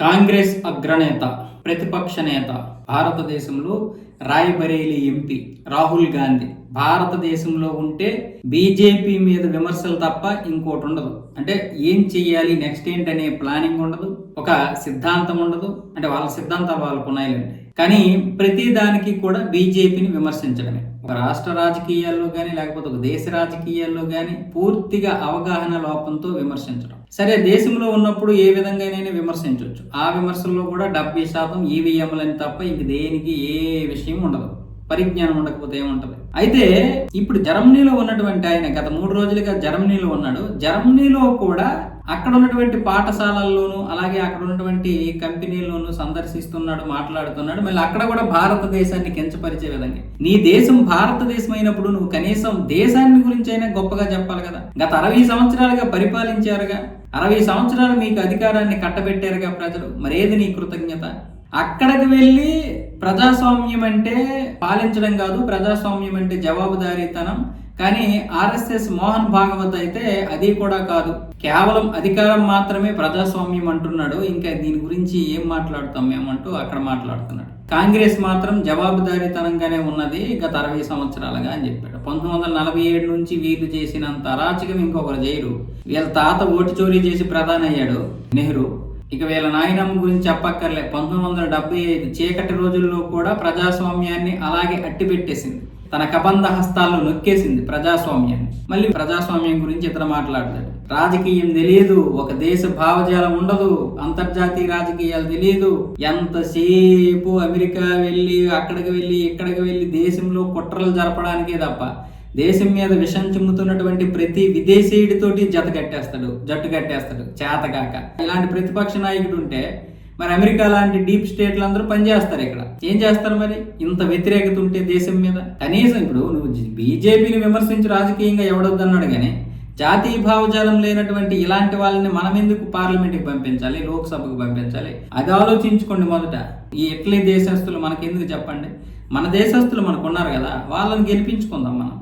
కాంగ్రెస్ అగ్రనేత ప్రతిపక్ష నేత భారతదేశంలో రాయ్బరేలీ ఎంపీ రాహుల్ గాంధీ. భారతదేశంలో ఉంటే బీజేపీ మీద విమర్శలు తప్ప ఇంకోటి ఉండదు అంటే ఏం చెయ్యాలి నెక్స్ట్ ఏంటనే ప్లానింగ్ ఉండదు. ఒక సిద్ధాంతం ఉండదు. అంటే వాళ్ళ సిద్ధాంతాలు వాళ్ళకు ఉన్నాయిలేండి. కానీ ప్రతి దానికి కూడా బీజేపీని విమర్శించడమే. ఒక రాష్ట్ర రాజకీయాల్లో కానీ లేకపోతే ఒక దేశ రాజకీయాల్లో కానీ పూర్తిగా అవగాహన లోపంతో విమర్శించడం. సరే దేశంలో ఉన్నప్పుడు ఏ విధంగానైనా విమర్శించవచ్చు ఆ విమర్శల్లో కూడా డెబ్బై శాతం ఈవీఎంలని తప్ప ఇంక దేనికి ఏ విషయం ఉండదు. పరిజ్ఞానం ఉండకపోతే ఏముంటది? అయితే ఇప్పుడు జర్మనీలో ఉన్నటువంటి ఆయన గత మూడు రోజులుగా జర్మనీలో ఉన్నాడు. జర్మనీలో కూడా అక్కడ ఉన్నటువంటి పాఠశాలల్లోనూ అలాగే అక్కడ ఉన్నటువంటి కంపెనీల్లోనూ సందర్శిస్తున్నాడు మాట్లాడుతున్నాడు. మళ్ళీ అక్కడ కూడా భారతదేశాన్ని కించపరిచే విధంగా. నీ దేశం భారతదేశం అయినప్పుడు నువ్వు కనీసం దేశాన్ని గురించి అయినా గొప్పగా చెప్పాలి కదా. గత అరవై సంవత్సరాలుగా పరిపాలించారుగా. అరవై సంవత్సరాలు మీకు అధికారాన్ని కట్టబెట్టారుగా ప్రజలు. మరేది నీ కృతజ్ఞత? అక్కడికి వెళ్ళి ప్రజాస్వామ్యం అంటే పాలించడం కాదు ప్రజాస్వామ్యం అంటే జవాబుదారీతనం. కానీ ఆర్ఎస్ఎస్ మోహన్ భాగవత్ అయితే అది కూడా కాదు. కేవలం అధికారం మాత్రమే ప్రజాస్వామ్యం అంటున్నాడు. ఇంకా దీని గురించి ఏం మాట్లాడుతాం మేమంటూ అక్కడ మాట్లాడుతున్నాడు. కాంగ్రెస్ మాత్రం జవాబుదారీతనంగానే ఉన్నది గత అరవై సంవత్సరాలుగా అని చెప్పాడు. పంతొమ్మిది వందల నలభై ఏడు నుంచి వీళ్ళు చేసినంత అరాచకం ఇంకొకరు చేయరు వీళ్ళ తాత ఓటు చోరీ చేసి ప్రధాని అయ్యాడు నెహ్రూ. ఇక వీళ్ళ నాయనమ్మ గురించి చెప్పక్కర్లే. పంతొమ్మిది వందల డెబ్బై ఐదు చీకటి రోజుల్లో కూడా ప్రజాస్వామ్యాన్ని అలాగే అట్టిపెట్టేసింది. తన కబంధ హస్తాల్లో నొక్కేసింది ప్రజాస్వామ్యాన్ని. మళ్ళీ ప్రజాస్వామ్యం గురించి ఇతర మాట్లాడతాడు. రాజకీయం తెలియదు ఒక దేశ భావజాలం ఉండదు అంతర్జాతీయ రాజకీయాలు తెలియదు ఎంతసేపు అమెరికా వెళ్ళి అక్కడికి వెళ్ళి ఇక్కడికి వెళ్ళి దేశంలో కుట్రలు జరపడానికే తప్ప దేశం మీద విషం చిమ్ముతున్నటువంటి ప్రతి విదేశీయుడితోటి జత కట్టేస్తాడు జట్టు కట్టేస్తాడు చేతగాక ఇలాంటి ప్రతిపక్ష నాయకుడు ఉంటే మరి అమెరికా లాంటి డీప్ స్టేట్లు అందరూ పనిచేస్తారు ఇక్కడ. ఏం చేస్తారు మరి? ఇంత వ్యతిరేకత ఉంటే దేశం మీద? కనీసం ఇప్పుడు నువ్వు బీజేపీని విమర్శించి రాజకీయంగా ఎవడొద్దన్నాడు కానీ జాతీయ భావజాలం లేనటువంటి ఇలాంటి వాళ్ళని మనం ఎందుకు పార్లమెంట్కి పంపించాలి లోక్సభకు పంపించాలి? అది ఆలోచించుకోండి మొదట. ఈ ఇట్లీ దేశస్తులు మనకెందుకు చెప్పండి? మన దేశస్తులు మనకున్నారు కదా వాళ్ళని గెలిపించుకుందాం మనం.